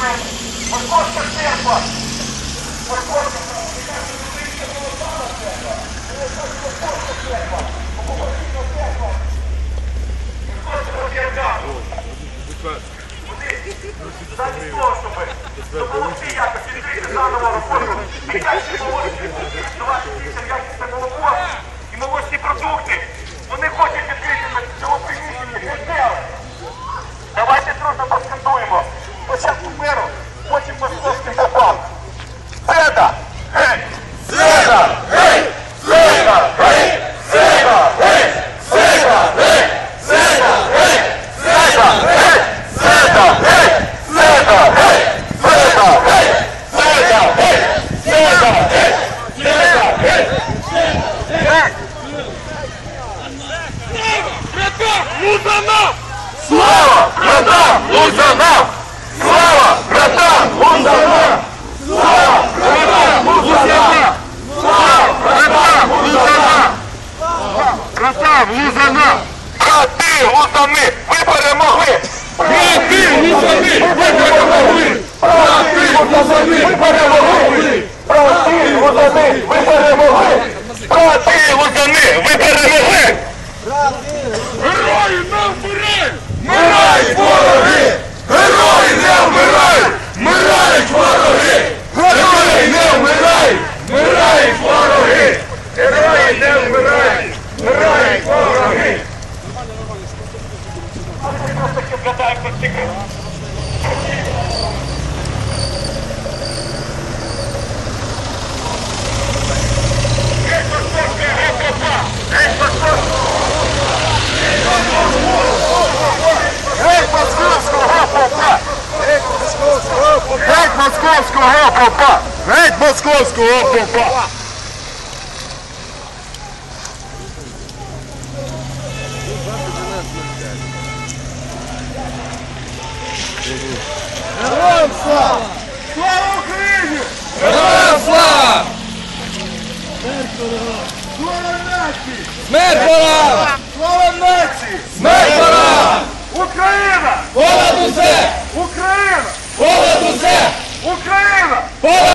Московська церква! Замість того, допомогти якось відкрити заново роботу, дитячі і молочні продукти. Вони хочуть відкрити на цьому приміщенні. Давайте дружно поскандуємо. Спочатку меру, потім московським попам. Зеда! Геть! Зеда! Геть! Зеда! Геть! Зеда! Геть! Зеда! Геть! Зеда! Геть! Зеда! Геть! Зеда! Геть! Зеда! Геть! Зеда! Геть! Зеда! Геть! Зеда! Геть! Зеда! Геть! Геть! Слава братам Лузанам! blusa não! Cadê o Dami? Vem para morrer! Cadê o Dami? Vem para morrer! Cadê o Dami? Vem para morrer! Cadê o Dami? Vem para morrer! Московського попа! Геть московського попа! Героям слава! Слава Україні! Героям слава! Слава нації! Смерть ворогам! Слава нації! Смерть ворогам! Україна!